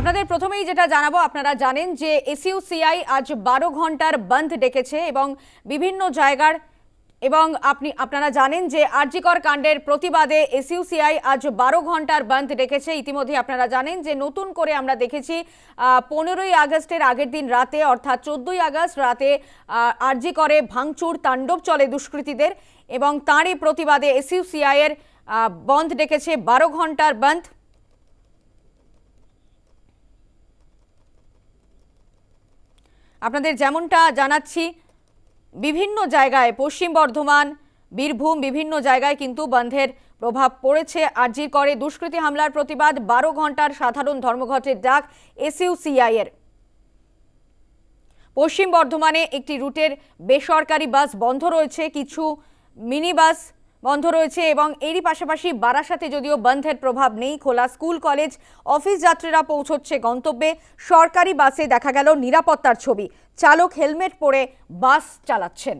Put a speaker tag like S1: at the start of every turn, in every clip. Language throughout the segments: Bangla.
S1: আপনাদের প্রথমেই যেটা জানাব, আপনারা জানেন যে এসইউসিআই আজ বারো ঘণ্টার বন্ধ ডেকেছে এবং বিভিন্ন জায়গার এবং আপনি, আপনারা জানেন যে আরজিকর কাণ্ডের প্রতিবাদে এসইউসিআই আজ বারো ঘণ্টার বন্ধ ডেকেছে। ইতিমধ্যে আপনারা জানেন যে নতুন করে আমরা দেখেছি পনেরোই আগস্টের আগের দিন রাতে, অর্থাৎ চোদ্দই আগস্ট রাতে আরজিকরে ভাঙচুর, তাণ্ডব চলে দুষ্কৃতীদের এবং তাঁরই প্রতিবাদে এসইউসিআই এর বন্ধ ডেকেছে বারো ঘণ্টার বন্ধ। আপনাদের যেমনটা জানাচ্ছি, বিভিন্ন জায়গায় পশ্চিম বর্ধমান, বীরভূম বিভিন্ন জায়গায় কিন্তু বন্ধের প্রভাব পড়েছে। আরজি করে দুষ্কৃতী হামলার প্রতিবাদ, বারো ঘণ্টার সাধারণ ধর্মঘটের ডাক এসইউসিআই এর পশ্চিম বর্ধমানে একটি রুটের বেসরকারি বাস বন্ধ রয়েছে, কিছু মিনি বাস বন্ধ রয়েছে এবং এরই পাশাপাশি বারাসাতে যদিও বন্ধের প্রভাব নেই, খোলা স্কুল, কলেজ, অফিস যাত্রীরা পৌঁছচ্ছে গন্তব্যে। সরকারি বাসে দেখা গেল নিরাপত্তার ছবি। চালক হেলমেট পরে বাস চালাচ্ছেন।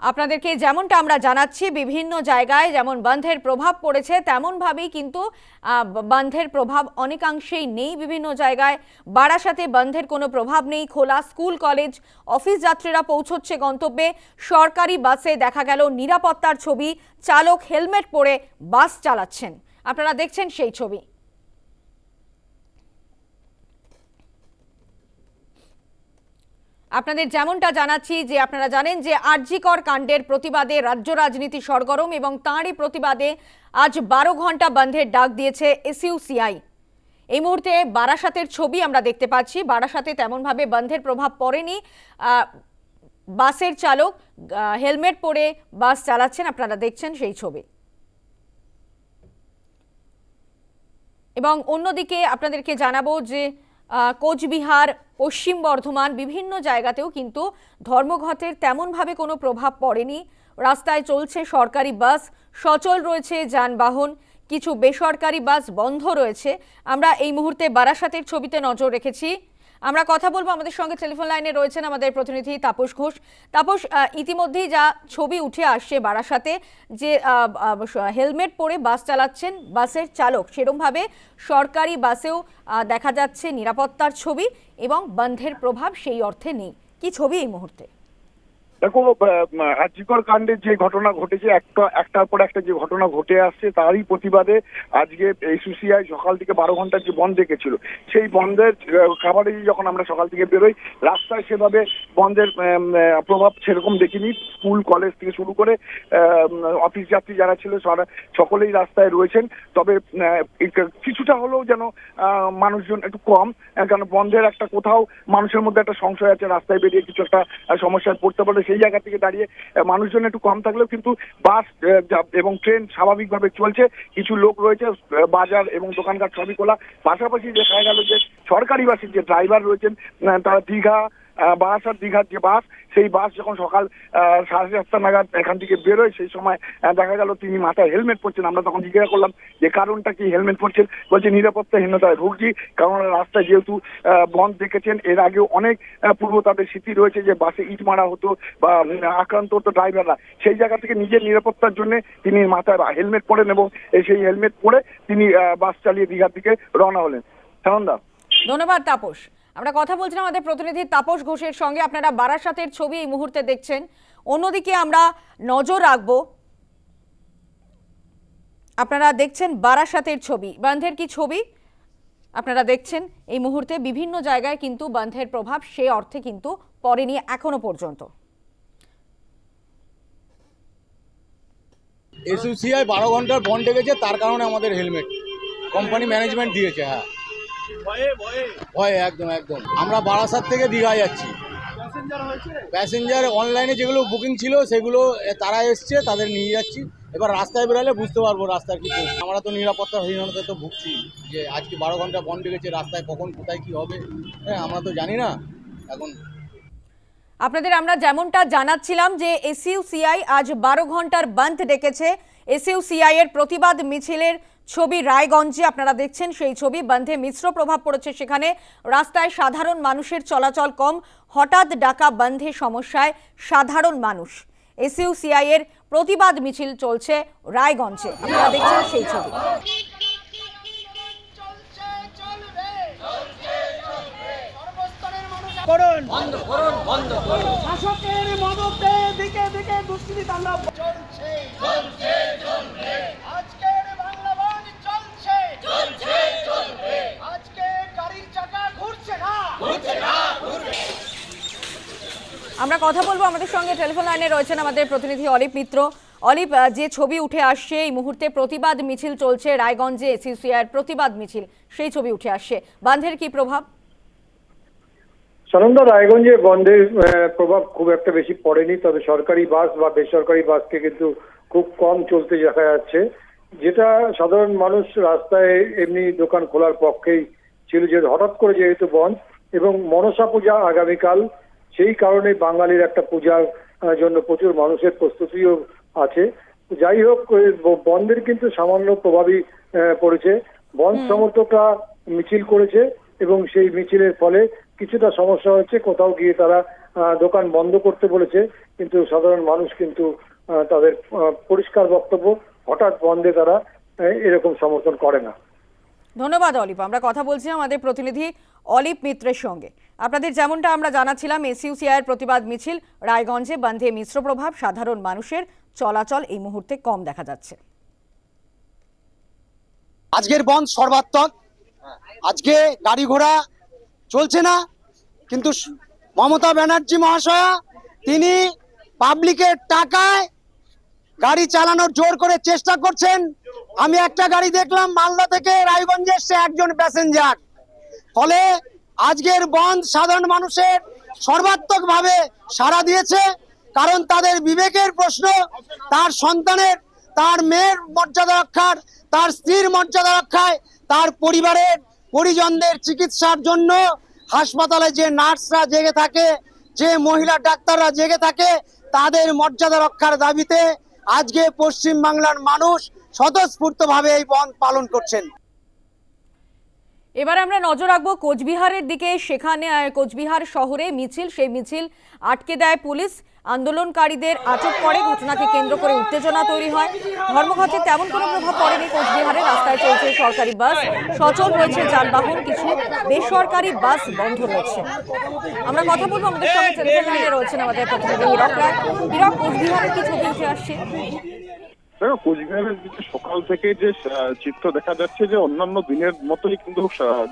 S1: আপনাদেরকে যেমনটা আমরা জানাচ্ছি, বিভিন্ন জায়গায় যেমন বন্ধের প্রভাব পড়েছে, তেমনভাবেই কিন্তু বন্ধের প্রভাব অনেকাংশেই নেই বিভিন্ন জায়গায়। বারাসাতে বন্ধের কোনো প্রভাব নেই, খোলা স্কুল, কলেজ, অফিস যাত্রীরা পৌঁছচ্ছে গন্তব্যে। সরকারি বাসে দেখা গেল নিরাপত্তার ছবি, চালক হেলমেট পরে বাস চালাচ্ছেন। আপনারা দেখছেন সেই ছবি। আপনাদের যেমনটা জানাচ্ছি যে আপনারা জানেন যে আরজিকর কাণ্ডের প্রতিবাদে রাজ্য রাজনীতি সরগরম এবং তাঁরই প্রতিবাদে আজ বারো ঘণ্টা বন্ধের ডাক দিয়েছে এসইউসিআই। এই মুহূর্তে বারাসাতের ছবি আমরা দেখতে পাচ্ছি। বারাসাতে তেমনভাবে বন্ধের প্রভাব পড়েনি। বাসের চালক হেলমেট পরে বাস চালাচ্ছেন, আপনারা দেখছেন সেই ছবি। এবং অন্যদিকে আপনাদেরকে জানাব যে কোচবিহার পশ্চিম বর্ধমান বিভিন্ন জায়গাতেও কিন্তু ধর্মঘটের তেমনভাবে কোনো প্রভাব পড়েনি। রাস্তায় চলছে সরকারি বাস, সচল রয়েছে যানবাহন, কিছু বেসরকারি বাস বন্ধ রয়েছে। আমরা এই মুহূর্তে বারাসাতের ছবিতে নজর রেখেছি। আমরা কথা বলব আমাদের সঙ্গে টেলিফোন লাইনে রয়েছেন আমাদের প্রতিনিধি তাপস ঘোষ। তাপস ইতিমধ্যেই যা ছবি উঠে আসছে বারাসাতে যে হেলমেট পরে বাস চালাচ্ছেন বাসের চালক, সেরমভাবে সরকারি বাসেও দেখা যাচ্ছে নিরাপত্তার ছবি এবং বন্ধের প্রভাব সেই অর্থে নেই। কি ছবি এই মুহূর্তে?
S2: দেখো আর্যিকর কাণ্ডের যে ঘটনা ঘটেছে, একটা, একটার পর একটা যে ঘটনা ঘটে আসছে, তারই প্রতিবাদে আজকে এসিসিআই সকাল থেকে বারো ঘণ্টার যে বন্ধ রেখেছিল সেই বন্ধের খাবারে যখন আমরা সকাল থেকে বেরোই, রাস্তায় সেভাবে বন্ধের প্রভাব সেরকম দেখিনি। স্কুল, কলেজ থেকে শুরু করে অফিস যাত্রী যারা ছিল সকলেই রাস্তায় রয়েছেন। তবে কিছুটা হলেও যেন মানুষজন একটু কম কারণ বন্ধের একটা কোথাও মানুষের মধ্যে একটা সংশয় আছে, রাস্তায় বেরিয়ে কিছু একটা সমস্যায় পড়তে পারে সেই জায়গা থেকে দাঁড়িয়ে মানুষজন একটু কম থাকলেও কিন্তু বাস এবং ট্রেন স্বাভাবিকভাবে চলছে। কিছু লোক রয়েছে বাজার এবং দোকানঘাট সবই খোলা। পাশাপাশি দেখা গেল যে সরকারি বাসের যে ড্রাইভার রয়েছেন তারা দীঘা আহ, আর দীঘার যে বাস সেই বাস যখন সকাল সাড়ে সাতটা নাগাদ এখান থেকে বেরোয় সেই সময় দেখা গেল তিনি মাথায় হেলমেট পরছেন। আমরা তখন জিজ্ঞাসা করলাম যে কারণটা কি হেলমেট পরছেন? বলছে নিরাপত্তাহীনতায় ভুগছি কারণ রাস্তায় যেহেতু বন্ধ দেখেছেন এর আগেও অনেক পূর্ব তাদের স্মৃতি রয়েছে যে বাসে ইট মারা হতো বা আক্রান্ত হতো ড্রাইভাররা সেই জায়গা থেকে নিজের নিরাপত্তার জন্য তিনি মাথায় হেলমেট পরেন এবং সেই হেলমেট পরে তিনি বাস চালিয়ে দীঘার দিকে রওনা হলেন।
S1: ধন্যবাদ তাপস। আমরা কথা বলছিলাম আমাদের প্রতিনিধি তাপস ঘোষের সঙ্গে। আপনারা বারাসাতের ছবি এই মুহূর্তে দেখছেন। অন্যদিকে আমরা নজর রাখব। আপনারা দেখছেন বারাসাতের ছবি। বান্ধের কি ছবি? আপনারা দেখছেন এই মুহূর্তে বিভিন্ন জায়গায় কিন্তু বান্ধের প্রভাব, সে অর্থে কিন্তু পড়েনি এখনও পর্যন্ত।
S3: এসইউসিআই বারো ঘণ্টার বন্ড ডেকেছে তার কারণে আমাদের হেলমেট কোম্পানি ম্যানেজমেন্ট দিয়েছে হ্যাঁ। ভয়ে একদম একদম। আমরা বারাসাত থেকে দীঘা যাচ্ছি। প্যাসেঞ্জার অনলাইনে যেগুলো বুকিং ছিল সেগুলো তারা এসছে তাদের নিয়ে যাচ্ছি। এবার রাস্তায় বেরোলে বুঝতে পারব রাস্তার কি আমরা তো নিরাপত্তাহীনতায় তো ভুগছি যে আজকে বারো ঘণ্টা বন্ধ ডেকেছে রাস্তায় কখন কোথায় কি হবে? হ্যাঁ আমরা তো জানি না। এখন
S1: আপনাদের আমরা যেমনটা জানাচ্ছিলাম যে এসইউসিআই আজ বারো ঘণ্টার বন্ধ ডেকেছে। এসইউসিআই এর প্রতিবাদ মিছিলের ছবি রায়গঞ্জে আপনারা দেখছেন সেই ছবি বন্ধে মিশ্র প্রভাব পড়েছে সেখানে। রাস্তায় সাধারণ মানুষের চলাচল কম হঠাৎ ডাকা বন্ধে সমস্যায় সাধারণ মানুষ। এসইউসিআই এর প্রতিবাদ মিছিল চলছে রায়গঞ্জে। আপনারা দেখছেন সেই ছবি।
S4: দিকে দিকে দুষ্কৃতি তাণ্ডব। চলছে চলছে।
S1: আমরা কথা বলব আমাদের সঙ্গে টেলিফোন লাইনে রয়েছেন আমাদের প্রতিনিধি অলিপ মিত্র। অলিপ যে ছবি উঠে আসছে, এই মুহূর্তে প্রতিবাদ মিছিল চলছে রায়গঞ্জে এসিসিআর প্রতিবাদ মিছিল, সেই ছবি উঠে আসছে। বান্ধের কি প্রভাব?
S5: সানন্দা রায়গঞ্জে বন্ধের প্রভাব খুব একটা বেশি পড়েনি, তবে সরকারি বাস বা বেসরকারি বাসকে কিন্তু খুব কম চলতে দেখা যাচ্ছে। যেটা সাধারণ মানুষ রাস্তায় এমনি দোকান খোলার পক্ষেই ছিল, যে হঠাৎ করে যেহেতু বন্ধ এবং মনসা পূজা আগামীকাল সেই কারণে বাঙালির একটা পূজার জন্য প্রচুর মানুষের প্রস্তুতিও আছে। যাই হোক বন্ধের কিন্তু সামান্য প্রভাবই পড়েছে। বন্ধ সমর্থকরা মিছিল করেছে এবং সেই মিছিলের ফলে কিছুটা সমস্যা হচ্ছে। কোথাও গিয়ে তারা দোকান বন্ধ করতে বলেছে কিন্তু সাধারণ মানুষ কিন্তু তাদের পরিষ্কার বক্তব্য হঠাৎ বন্ধে তারা এরকম সমর্থন করে না।
S1: ধন্যবাদ, অলিপ। আমরা কথা বলছিলাম আমাদের প্রতিনিধি অলিপ মিত্রের সঙ্গে। আপনাদের যেমনটা আমরা জানাচ্ছিলাম, এসইউসিআইয়ের প্রতিবাদ মিছিল রায়গঞ্জে বন্ধে মিশ্র প্রভাব, সাধারণ মানুষের চলাচল এই মুহূর্তে কম দেখা যাচ্ছে।
S6: আজকের বন্ধ সর্বাত্মক। আজকে গাড়ি ঘোড়া চলছে না, কিন্তু মমতা ব্যানার্জি মহাশয়া, তিনি পাবলিকের টাকায় গাড়ি চালানোর জোর করে চেষ্টা করছেন। আমি একটা গাড়ি দেখলাম মালদা থেকে রায়গঞ্জে এসছে একজন প্যাসেঞ্জার। ফলে আজকের বন্ধ সাধারণ মানুষের সর্বাত্মকভাবে সাড়া দিয়েছে। কারণ তাদের বিবেকের প্রশ্ন, তার সন্তানের, তার মেয়ের মর্যাদা রক্ষার, তার স্ত্রীর মর্যাদা রক্ষায়, তার পরিবারের পরিজনদের চিকিৎসার জন্য হাসপাতালে যে নার্সরা জেগে থাকে, যে মহিলা ডাক্তাররা জেগে থাকে, তাদের মর্যাদা রক্ষার দাবিতে আজকে পশ্চিম বাংলার মানুষ স্বতঃস্ফূর্তভাবে এই বন পালন করছেন।
S1: এবার আমরা নজর রাখব কোচবিহারের দিকে। সেখানে কোচবিহার শহরে মিছিল, সেই মিছিল আটকে দেয় পুলিশ। আন্দোলনকারীদের আটক করে, ঘটনাকে কেন্দ্র করে উত্তেজনা তৈরি হয়। ধর্মঘটে তেমন কোনো প্রভাব পড়েনি কোচবিহারে, রাস্তায় চলছে সরকারি বাস। সচল রয়েছে যানবাহন, কিছু বেসরকারি বাস বন্ধ রয়েছে। আমরা কথা বলব আমাদের সঙ্গে। রয়েছেন আমাদের প্রতিনিধি হীরক রায়। হীরক কোচবিহারের কি ছবি উঠে আসছে?
S7: দেখো কোচবিহারের দিকে সকাল থেকে যে চিত্র দেখা যাচ্ছে যে, অন্যান্য দিনের মতোই কিন্তু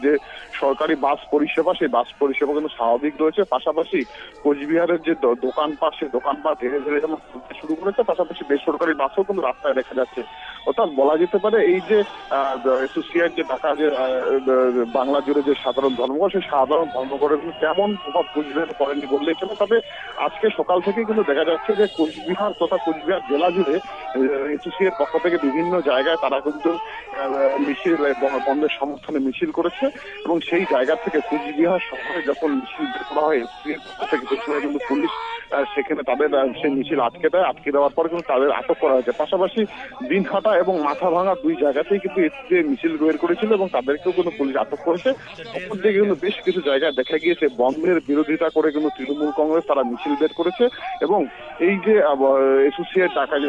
S7: যে সরকারি বাস পরিষেবা, সেই বাস পরিষেবা কিন্তু স্বাভাবিক রয়েছে। পাশাপাশি কোচবিহারের যে দোকানপাট, সেই দোকানপাট ধীরে ধীরে যেমন শুরু করেছে, পাশাপাশি বেসরকারি বাসও কিন্তু রাস্তায় দেখা যাচ্ছে। অর্থাৎ বলা যেতে পারে এই যে এসোসিয়েট যে ঢাকা যে বাংলা জুড়ে যে সাধারণ ধর্মঘট সেই সাধারণ ধর্মঘটের তেমন প্রভাব কোচবিহারে পড়েনি বললেই চলে। তবে আজকে সকাল থেকে কিন্তু দেখা যাচ্ছে যে কোচবিহার তথা কোচবিহার জেলা জুড়ে এসোসিয়েট পক্ষ থেকে বিভিন্ন জায়গায় তারা কিন্তু মিছিল বন্ধের সমর্থনে মিছিল করেছে এবং সেই জায়গা থেকে কোচবিহার শহরে যখন মিছিল বের করা হয়, এসোসিয়েট পক্ষ থেকে সময় কিন্তু পুলিশ সেখানে তাদের সেই মিছিল আটকে দেয়। আটকে দেওয়ার পরে কিন্তু তাদের আটক করা হয়েছে। পাশাপাশি দিনহাটা এবং মাথা ভাঙা দুই জায়গাতেই কিন্তু এসে মিছিল বের করেছিল এবং তাদেরকেও কিন্তু পুলিশ আটক করেছে। অপর দিকে কিন্তু বেশ কিছু জায়গায় দেখা গিয়েছে বন্ধের বিরোধিতা করে কিন্তু তৃণমূল কংগ্রেস তারা মিছিল বের করেছে এবং এই যে এসোসিয়েট ঢাকা যে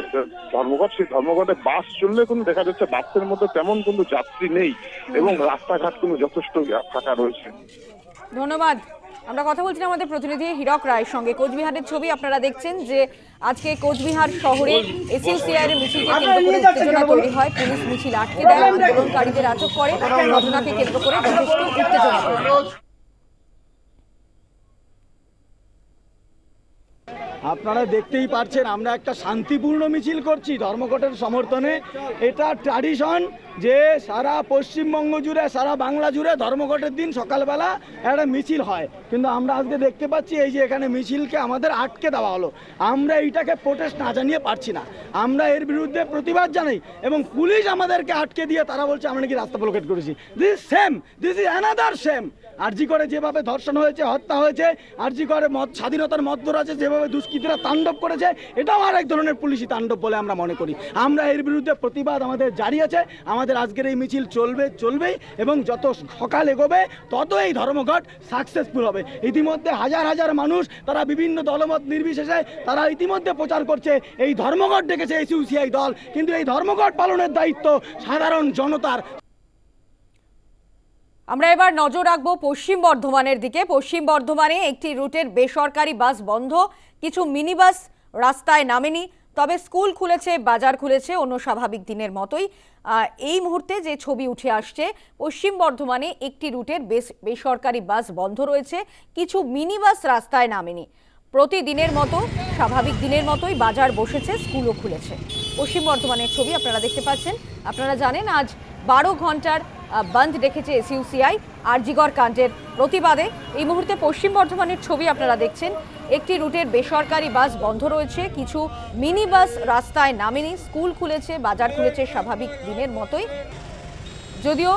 S7: ধর্মঘট, সেই ধর্মঘটে বাস চললে কিন্তু দেখা যাচ্ছে বাসের মধ্যে তেমন কিন্তু যাত্রী নেই এবং রাস্তাঘাট কিন্তু যথেষ্ট ফাঁকা রয়েছে।
S1: ধন্যবাদ। আমরা কথা বলছিলাম আমাদের প্রতিনিধি হীরক রায়ের সঙ্গে। কোচবিহারের ছবি আপনারা দেখছেন যে আজকে কোচবিহার শহরে এসইউসিআর মিছিলকে কেন্দ্র করে উত্তেজনা তৈরি হয়। পুলিশ মিছিল আটকে দেয় আন্দোলনকারীদের আটক করে ঘটনাকে কেন্দ্র করে যথেষ্ট উত্তেজনা তৈরি হয়।
S8: আপনারা দেখতেই পাচ্ছেন, আমরা একটা শান্তিপূর্ণ মিছিল করছি ধর্মঘটের সমর্থনে। এটা ট্র্যাডিশন যে সারা পশ্চিমবঙ্গ জুড়ে, সারা বাংলা জুড়ে ধর্মঘটের দিন সকালবেলা একটা মিছিল হয়। কিন্তু আমরা আজকে দেখতে পাচ্ছি, এই যে এখানে মিছিলকে আমাদের আটকে দেওয়া হলো। আমরা এইটাকে প্রোটেস্ট না জানিয়ে পারছি না। আমরা এর বিরুদ্ধে প্রতিবাদ জানাই এবং পুলিশ আমাদেরকে আটকে দিয়ে তারা বলছে, আমরা নাকি রাস্তা ব্লকেট করেছি। This same this is another same RG করে যেভাবে ধর্ষণ হয়েছে, হত্যা হয়েছে, আরজি করে মদ, স্বাধীনতার মধ্যরাজে যেভাবে দুষ্কৃতীরা তাণ্ডব করেছে, এটাও আর এক ধরনের পুলিশি তাণ্ডব বলে আমরা মনে করি। আমরা এর বিরুদ্ধে প্রতিবাদ আমাদের জারি আছে, আমাদের আজকের এই মিছিল চলবে, চলবেই, এবং যত সকাল এগোবে তত এই ধর্মঘট সাকসেসফুল হবে। ইতিমধ্যে হাজার হাজার মানুষ, তারা বিভিন্ন দলমত নির্বিশেষে, তারা ইতিমধ্যে প্রচার করছে, এই ধর্মঘট ডেকেছে এসইউসিআই দল। কিন্তু এই ধর্মঘট পালনের দায়িত্ব সাধারণ জনতার।
S1: আমরা এবার নজর রাখব পশ্চিম বর্ধমানের দিকে। পশ্চিম বর্ধমানে একটি রুটের বেসরকারি বাস বন্ধ। কিছু মিনি বাস রাস্তায় নামেনি, তবে স্কুল খুলেছে, বাজার খুলেছে অন্য স্বাভাবিক দিনের মতোই। এই মুহূর্তে যে ছবি উঠে আসছে, পশ্চিম বর্ধমানে একটি রুটের বেস- বেসরকারি বাস বন্ধ রয়েছে। কিছু মিনি বাস রাস্তায় নামেনি। প্রতিদিনের মতো, স্বাভাবিক দিনের মতোই বাজার বসেছে, স্কুলও খুলেছে। পশ্চিম বর্ধমানের ছবি আপনারা দেখতে পাচ্ছেন। আপনারা জানেন, আজ বারো ঘণ্টার বন্ধ রেখেছে এসইউসিআই আরজিগড় কাণ্ডের প্রতিবাদে। এই মুহূর্তে পশ্চিম বর্ধমানের ছবি আপনারা দেখছেন। একটি রুটের বেসরকারি বাস বন্ধ রয়েছে। কিছু মিনি বাস রাস্তায় নামেনি। স্কুল খুলেছে, বাজার খুলেছে স্বাভাবিক দিনের মতোই। যদিও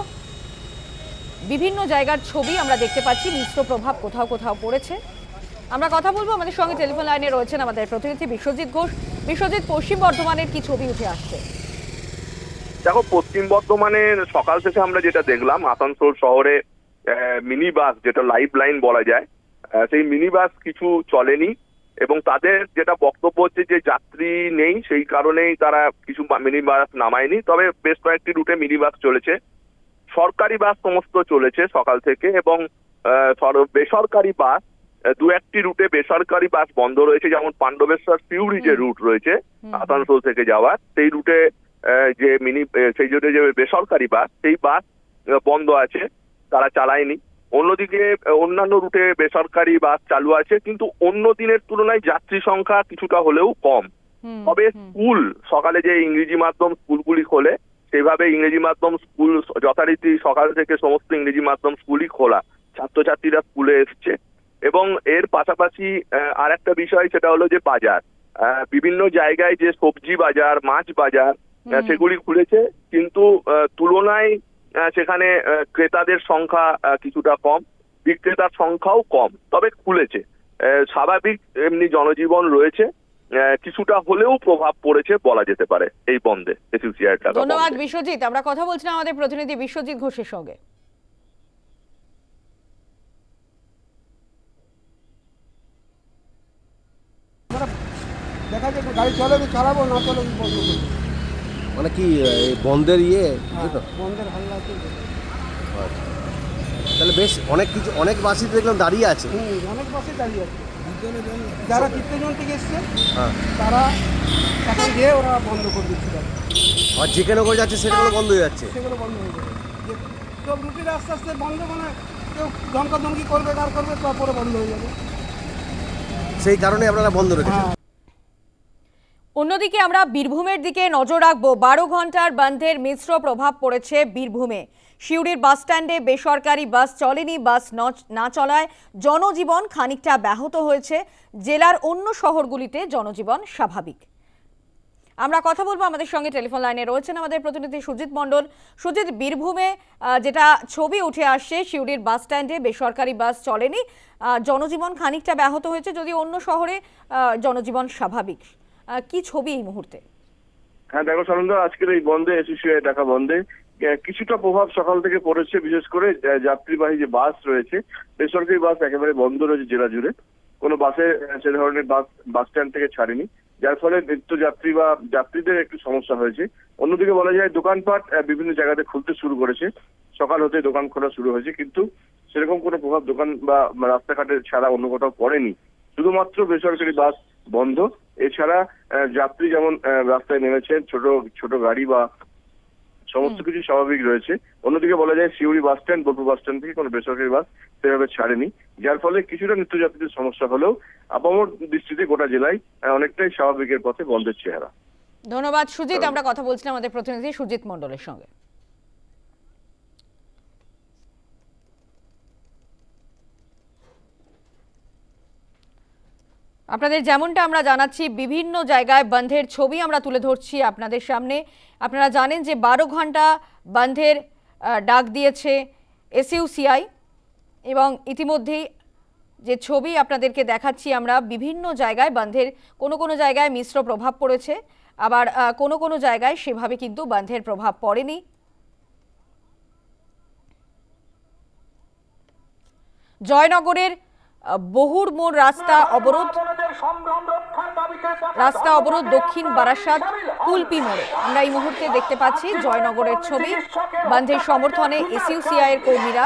S1: বিভিন্ন জায়গার ছবি আমরা দেখতে পাচ্ছি, মিশ্র প্রভাব কোথাও কোথাও পড়েছে। আমরা কথা বলব আমাদের সঙ্গে টেলিফোন লাইনে রয়েছেন আমাদের প্রতিনিধি বিশ্বজিৎ ঘোষ। বিশ্বজিৎ, পশ্চিম বর্ধমানের কি ছবি উঠে আসছে?
S9: দেখো পশ্চিম বর্ধমানের সকাল থেকে আমরা যেটা দেখলাম আসানসোল শহরে মিনি বাস যেটা লাইফ লাইন বলা যায় সেই মিনি বাস কিছু চলেনি এবং তাদের যেটা বক্তব্য হচ্ছে যে যাত্রী নেই সেই কারণেই তারা কিছু মিনি বাস নামায়নি। তবে বেশ কয়েকটি রুটে মিনি বাস চলেছে। সরকারি বাস সমস্ত চলেছে সকাল থেকে এবং আহ, বেসরকারি বাস দু একটি রুটে বেসরকারি বাস বন্ধ রয়েছে। যেমন পাণ্ডবেশ্বর সিউড়ি যে রুট রয়েছে আসানসোল থেকে যাওয়ার সেই রুটে যে মিনি সেই জন্য যে বেসরকারি বাস সেই বাস বন্ধ আছে তারা চালায়নি। অন্যদিকে অন্যান্য রুটে বেসরকারি বাস চালু আছে কিন্তু অন্য দিনের তুলনায় যাত্রী সংখ্যা কিছুটা হলেও কম। তবে স্কুল সকালে যে ইংরেজি মাধ্যম স্কুলগুলি খোলে সেভাবে ইংরেজি মাধ্যম স্কুল যথারীতি সকাল থেকে সমস্ত ইংরেজি মাধ্যম স্কুলই খোলা। ছাত্রছাত্রীরা স্কুলে এসছে। এবং এর পাশাপাশি আর একটা বিষয় সেটা হলো যে বাজার। আহ, বিভিন্ন জায়গায় যে সবজি বাজার মাছ বাজার। সেগুলি খুলেছে কিন্তু আহ, তুলনায় সেখানে ক্রেতাদের সংখ্যা কিছুটা কম বিক্রেতার সংখ্যাও কম তবে খুলেছে। স্বাভাবিক এমনি জনজীবন রয়েছে কিছুটা হলেও প্রভাব পড়েছে বলা যেতে পারে এই বন্ধে এসিউসিআই টাকা
S1: ধন্যবাদ বিশ্বজিৎ আমরা কথা বলছিলাম আমাদের প্রতিনিধি বিশ্বজিৎ ঘোষের সঙ্গে।
S4: দেখা যাবে গাড়ি চলে আমি চালাবো না চলে আমি বন্ধ করব
S10: মানে কি এই বন্ধের ইয়ে? তো?
S4: বন্ধের হাল্লা
S10: তাহলে বেশ অনেক কিছু অনেক বাসই দেখলাম দাঁড়িয়ে আছে।
S4: হুম অনেক বাসে দাঁড়িয়ে আছে। যারা কীর্তনজন থেকে এসছে
S10: হ্যাঁ।
S4: তারা এখন গিয়ে ওরা বন্ধ করে দিচ্ছে। গাড়ি।
S10: আর যেখানে করে যাচ্ছে সেগুলো বন্ধ হয়ে যাচ্ছে?
S4: সেগুলো বন্ধ হয়ে যাবে। সব রুটিন আস্তে আস্তে বন্ধ মানে কেউ ধমকা ধমকি করবে কার করবে তারপরে বন্ধ হয়ে যাবে।
S10: সেই কারণে আপনারা বন্ধ রেখেছেন?
S4: হ্যাঁ।
S1: অন্যদিকে আমরা বীরভূমের দিকে নজর রাখব। বারো ঘণ্টার বন্ধের মিশ্র প্রভাব পড়েছে বীরভূমে। সিউড়ির বাস স্ট্যান্ডে বেসরকারি বাস চলেনি, বাস ন- চলায় জনজীবন খানিকটা ব্যাহত হয়েছে। জেলার অন্য শহরগুলিতে জনজীবন স্বাভাবিক। আমরা কথা বলব আমাদের সঙ্গে টেলিফোন লাইনে রয়েছেন আমাদের প্রতিনিধি সুজিত মণ্ডল। সুজিত, বীরভূমে যেটা ছবি উঠে আসছে, সিউড়ির বাস স্ট্যান্ডে বেসরকারি বাস চলেনি জনজীবন খানিকটা ব্যাহত হয়েছে যদি অন্য শহরে জনজীবন স্বাভাবিক। কি ছবি এই মুহূর্তে?
S11: হ্যাঁ দেখো সানন্দ, আজকের এই বন্ধে এসিসিআই টাকা বন্ধে কিছুটা প্রভাব সকাল থেকে পড়েছে, বিশেষ করে যাত্রীবাহী যে বাস রয়েছে, বেসরকারি বাস একেবারে বন্ধ রয়েছে জেলা জুড়ে। কোনো বাসে সে ধরনের বাস বাস স্ট্যান্ড থেকে ছাড়েনি। যার ফলে নিত্যযাত্রী বা যাত্রীদের একটু সমস্যা হয়েছে। অন্যদিকে বলা যায়, দোকানপাট বিভিন্ন জায়গাতে খুলতে শুরু করেছে। সকাল হতে দোকান খোলা শুরু হয়েছে, কিন্তু সেরকম কোনো প্রভাব দোকান বা রাস্তাঘাটে ছাড়া অন্য কোথাও পড়েনি। শুধুমাত্র বেসরকারি বাস বন্ধ। এছাড়া যাত্রী যেমন রাস্তায় নেমেছেন ছোট ছোট গাড়ি বা সমস্ত কিছু স্বাভাবিক রয়েছে। অন্যদিকে বলা যায় Suri bus stand Bolpur bus stand থেকে কোনো বেসরকারি বাস সেভাবে ছাড়েনি। যার ফলে কিছুটা নিত্যযাত্রীদের সমস্যা হলেও আপামর দৃষ্টিতে গোটা জেলায় অনেকটাই স্বাভাবিকের পথে বন্ধের চেহারা।
S1: ধন্যবাদ সুজিত। আমরা কথা বলছিলাম আমাদের প্রতিনিধি সুজিত মন্ডলের সঙ্গে। আপনাদের যেমনটা আমরা জানাচ্ছি, বিভিন্ন জায়গায় বন্ধের ছবি আমরা তুলে ধরছি আপনাদের সামনে। আপনারা জানেন যে বারো ঘণ্টা বন্ধের ডাক দিয়েছে এসইউসিআই এবং ইতিমধ্যেই যে ছবি আপনাদেরকে দেখাচ্ছি আমরা, বিভিন্ন জায়গায় বন্ধের কোনো কোনো জায়গায় মিশ্র প্রভাব পড়েছে। আবার কোনো কোনো জায়গায় সেভাবে কিন্তু বন্ধের প্রভাব পড়েনি। জয়নগরের বহুর মোড় রাস্তা অবরোধ রাস্তা অবরোধ দক্ষিণ বারাসাত কুলপি মোড়ে আমরা এই মুহূর্তে দেখতে পাচ্ছি জয়নগরের ছবি বন্ধের সমর্থনে এসইউসিআই এর কর্মীরা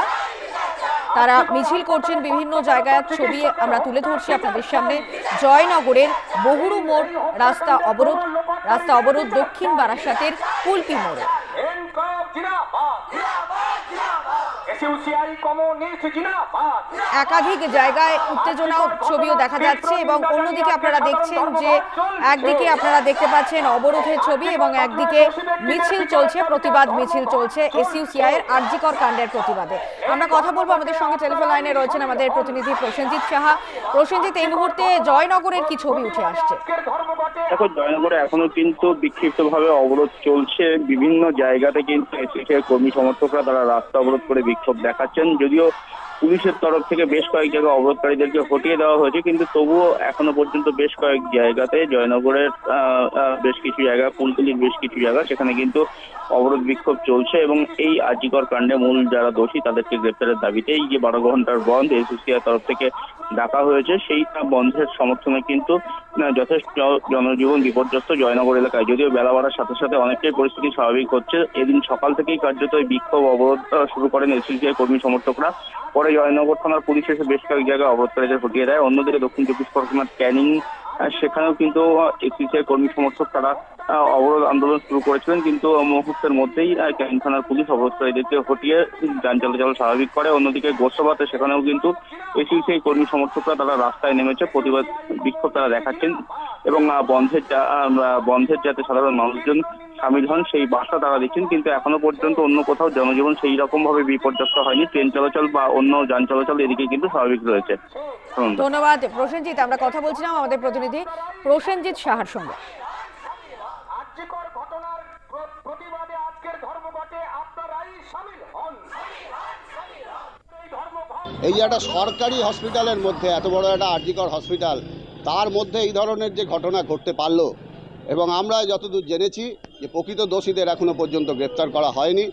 S1: তারা মিছিল করছেন বিভিন্ন জায়গায় ছবি আমরা তুলে ধরছি আপনাদের সামনে জয়নগরের বহুরু মোড় রাস্তা অবরোধ রাস্তা অবরোধ দক্ষিণ বারাসাতের কুলপি মোড়ে একাধিক জায়গায় উত্তেজনা ছবিও দেখা যাচ্ছে এবং অন্যদিকে আপনারা দেখছেন যে একদিকে আপনারা দেখতে পাচ্ছেন অবরোধের ছবি এবং একদিকে মিছিল চলছে প্রতিবাদ মিছিল চলছে এসইউসিআই এর আরজিকর কাণ্ডের প্রতিবাদে। আমরা কথা বলব আমাদের সঙ্গে টেলিফোন লাইনে রয়েছেন আমাদের প্রতিনিধি প্রসেনজিৎ সাহা। প্রসেনজিৎ এই মুহূর্তে জয়নগরের কি ছবি উঠে আসছে?
S12: দেখো জয়নগরে এখনও কিন্তু বিক্ষিপ্তভাবে অবরোধ চলছে। বিভিন্ন জায়গাতে কিন্তু এসএসএ কর্মী সমর্থকরা তারা রাস্তা অবরোধ করে বিক্ষোভ দেখাচ্ছেন। যদিও পুলিশের তরফ থেকে বেশ কয়েক জায়গায় অবরোধকারীদেরকে হটিয়ে দেওয়া হয়েছে, কিন্তু তবুও এখনও পর্যন্ত বেশ কয়েক জায়গাতে, জয়নগরের বেশ কিছু জায়গা কুলতলির বেশ কিছু জায়গা, সেখানে কিন্তু অবরোধ বিক্ষোভ চলছে এবং এই আজিকর কাণ্ডে মূল যারা দোষী তাদেরকে গ্রেপ্তারের দাবিতে এই যে বারো ঘণ্টার বন্ধ এসোসিয়ার তরফ থেকে ডাকা হয়েছে। সেই বন্ধের সমর্থনে কিন্তু যথেষ্ট জনজীবন বিপর্যস্ত জয়নগর এলাকায়। যদিও বেলা বাড়ার সাথে সাথে অনেকটাই পরিস্থিতি স্বাভাবিক হচ্ছে। এদিন সকাল থেকেই কার্যত বিক্ষোভ অবরোধ শুরু করেন এসিসিআই কর্মী সমর্থকরা। পরে জয়নগর থানার পুলিশ এসে বেশ কয়েক জায়গায় অবরোধকারীদের হটিয়ে দেয়। অন্যদিকে দক্ষিণ চব্বিশ পরগনার ক্যানিং সেখানেও কিন্তু এসিসিআই কর্মী সমর্থক তারা অবরোধ আন্দোলন শুরু করেছিলেন, কিন্তু মুহূর্তের মধ্যেই ক্যানিং থানার পুলিশ অবরোধকারীদেরকে হটিয়ে যান চলাচল স্বাভাবিক করে। অন্যদিকে গোসবাতে সেখানেও কিন্তু এসিসিআই কর্মী সমর্থকরা তারা রাস্তায় নেমেছে, প্রতিবাদ বিক্ষোভ তারা দেখাচ্ছেন এবং বন্ধের বন্ধের যাতে সাধারণ মানুষজন সামিল হন, সেই বার্তা তারা দিচ্ছেন, কিন্তু এখনও পর্যন্ত অন্য কোথাও জনজীবন সেই রকম ভাবে বিপর্যস্ত হয়নি। ট্রেন চলাচল বা অন্য যান চলাচল এদিকে কিন্তু স্বাভাবিক রয়েছে।
S1: ধন্যবাদ, প্রসেনজিৎ। আমরা কথা বলছিলাম আমাদের প্রতিনিধি প্রসেনজিৎ সাহার সঙ্গে।
S4: আর্যিকর ঘটনার প্রতিবাদে আজকের ধর্মঘটে আপনারাই সামিল হন। এই
S13: যে একটা সরকারি হসপিটালের মধ্যে, এত বড় একটা আরজিকর হসপিটাল, তার মধ্যে এই ধরনের যে ঘটনা ঘটতে পারল, এবং আমরা যতদূর জেনেছি যে প্রকৃত দোষীদের এখনও পর্যন্ত গ্রেপ্তার করা হয়নি,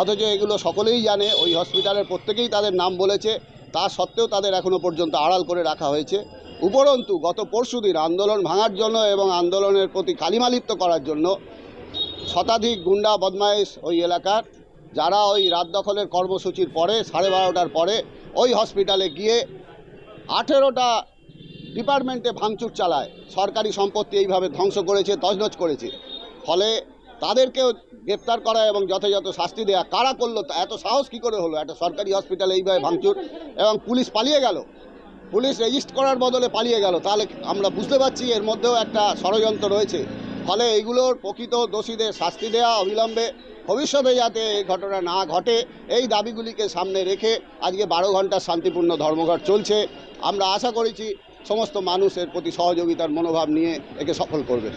S13: অথচ এগুলো সকলেই জানে, ওই হসপিটালের প্রত্যেকেই তাদের নাম বলেছে তা সত্ত্বেও তাদের এখনও পর্যন্ত আড়াল করে রাখা হয়েছে। উপরন্তু গত পরশুদিন আন্দোলন ভাঙার জন্য এবং আন্দোলনের প্রতি কালিমালিপ্ত করার জন্য শতাধিক গুন্ডা বদমাইশ ওই এলাকার, যারা ওই রাত দখলের কর্মসূচির পরে, সাড়ে বারোটার পরে ওই হসপিটালে গিয়ে আঠেরোটা ডিপার্টমেন্টে ভাঙচুর চালায়। সরকারি সম্পত্তি এইভাবে ধ্বংস করেছে, তছনছ করেছে। ফলে তাদেরকেও গ্রেপ্তার করা এবং যথাযথ শাস্তি দেওয়া কারা করল এত সাহস কী করে হলো? একটা সরকারি হসপিটালে এইভাবে ভাঙচুর এবং পুলিশ পালিয়ে গেল। পুলিশ রেজিস্ট করার বদলে পালিয়ে গেল। তাহলে আমরা বুঝতে পারছি এর মধ্যেও একটা ষড়যন্ত্র রয়েছে। ফলে এইগুলোর প্রকৃত দোষীদের শাস্তি দেওয়া অবিলম্বে ভবিষ্যতে যাতে এই ঘটনা না ঘটে, এই দাবিগুলিকে সামনে রেখে আজকে বারো ঘণ্টা শান্তিপূর্ণ ধর্মঘট চলছে। আমরা আশা করেছি সমস্ত মানুষের প্রতি সহযোগিতার মনোভাব নিয়ে একে সফল করবে।